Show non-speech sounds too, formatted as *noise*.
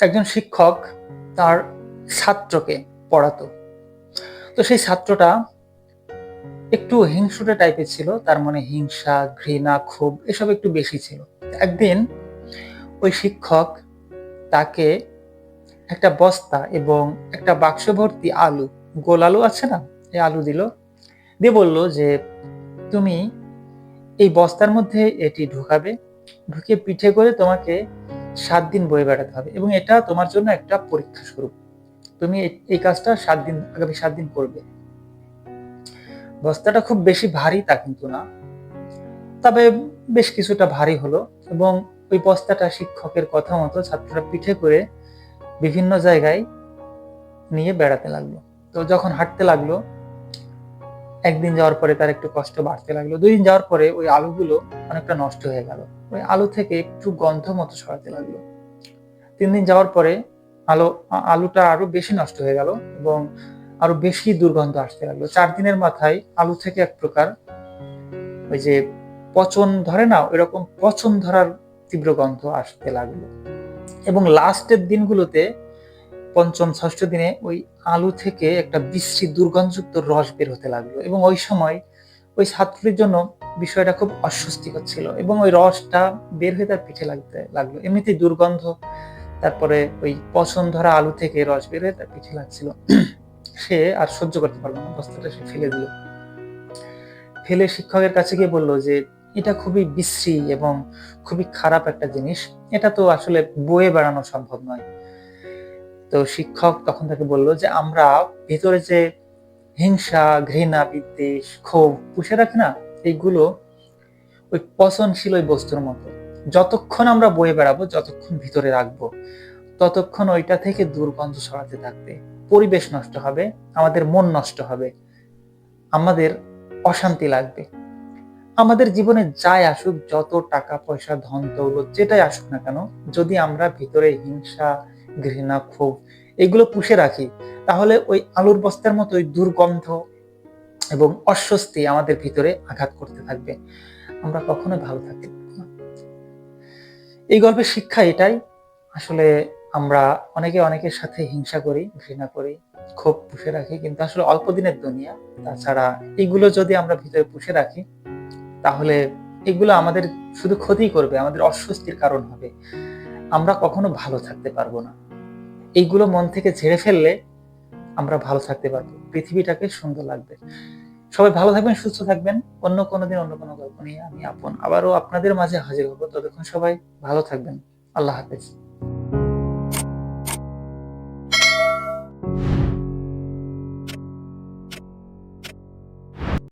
একজন শিক্ষক তার ছাত্রকে পড়াতো। তো সেই ছাত্রটা একটু হিংসুটে টাইপের ছিল, তার মনে হিংসা, ঘৃণা, ক্ষোভ, এসব একটু বেশি ছিল। একদিন ওই শিক্ষক তাকে একটা বস্তা এবং একটা বাক্স ভর্তি আলু, গোল আলু আছে না? এই আলু দিল, দিয়ে বলল যে, তুমি এই বস্তার মধ্যে এটি ঢুকাবে ঢুকিয়ে পিঠে করে তোমাকে সাত দিন বয়ে বেড়াতে হবে এবং এটা তোমার জন্য একটা পরীক্ষা স্বরূপ। তুমি এই- কাজটা সাত দিন, আগামী সাত দিন করবে। বস্তাটা খুব বেশি ভারী তা কিন্তু না। তবে বেশ কিছুটা ভারী হলো এবং ওই বস্তাটা শিক্ষকের কথা মতো ছাত্ররা পিঠে করে বিভিন্ন জায়গায় নিয়ে বেড়াতে লাগল। তো যখন হাঁটতে লাগল একদিন যাওয়ার পরে তার একটু কষ্ট বাড়তে লাগল। দুই দিন যাওয়ার পরে ওই আলুগুলো অনেকটা নষ্ট হয়ে গেল। ওই আলু থেকে একটু গন্ধ মতো ছড়াতে লাগল। তিন দিন যাওয়ার পরে আলো আলুটা আরও বেশি নষ্ট হয়ে গেল এবং আরও বেশি দুর্গন্ধ আসতে লাগল। চার দিনের মাথায় আলু থেকে এক প্রকার ওই যে পচন ধরে না এরকম পচন ধরার তীব্র গন্ধ আসতে লাগল। এবং লাস্টের দিনগুলোতে পঞ্চম ষষ্ঠ দিনে ওই আলু থেকে একটা বিশ্রী দুর্গন্ধযুক্ত রস বের হতে লাগল এবং ওই সময় ওই ছাত্রীর জন্য বিষয়টা খুব অস্বস্তিকর ছিল এবং ওই রসটা বের হয়ে তার পিঠে লাগতে লাগল। এমনিতেই দুর্গন্ধ, তারপরে ওই পছন ধরা আলু থেকে রস বের হয়ে তার পিঠে লাগছিল। *clears throat* সে আর সহ্য করতে পারল না বস্তাটা সে ফেলে দিল। ফেলে শিক্ষকের কাছে গিয়ে বলল যে, এটা খুবই বিশ্রী এবং খুবই খারাপ একটা জিনিস। এটা তো আসলে বয়ে বেড়ানো সম্ভব নয়। তো শিক্ষক তখন তাকে বলল যে, আমরা ভেতরে যে হিংসা, ঘৃণা, বিদ্বেষ, ক্ষোভ পুষে রাখি না এইগুলো ওই পচনশীল ওই বস্তুর মতো। যতক্ষণ আমরা বয়ে বেড়াবো, যতক্ষণ ভিতরে রাখব, ততক্ষণ ওইটা থেকে দুর্গন্ধ ছড়াতে থাকবে। পরিবেশ নষ্ট হবে, আমাদের মন নষ্ট হবে, আমাদের অশান্তি লাগবে। আমাদের জীবনে যাই আসুক, যত টাকা, পয়সা, ধন, দৌলত, যেটাই আসুক না কেন, যদি আমরা ভিতরে হিংসা ঘৃণা, ক্ষোভ, এগুলো পুষে রাখি। তাহলে ওই আলুর বস্তার মতো ওই দুর্গন্ধ এবং অস্বস্তি আমাদের ভিতরে আঘাত করতে থাকবে। আমরা কখনোই ভালো থাকতে না। এই গল্পের শিক্ষা এটাই। আসলে আমরা অনেকে অনেকের সাথে হিংসা করি, ঘৃণা করি, ক্ষোভ পুষে রাখি, কিন্তু আসলে অল্প দিনের দুনিয়া। তাছাড়া এগুলো যদি আমরা ভিতরে পুষে রাখি, তাহলে এগুলো আমাদের শুধু ক্ষতি করবে, আমাদের অস্বস্তির কারণ হবে। আমরা কখনো ভালো থাকতে পারব না। এইগুলো মন থেকে ঝেড়ে ফেললে আমরা ভালো থাকতে পারব। পৃথিবীটাকে সুন্দর লাগবে। সবাই ভালো থাকবেন, সুস্থ থাকবেন। অন্য কোনো দিন অন্য কোনো গল্প নিয়ে আমি আপন। আবারও আপনাদের মাঝে হাজির হব। ততক্ষণ সবাই ভালো থাকবেন। আল্লাহ হাফেজ।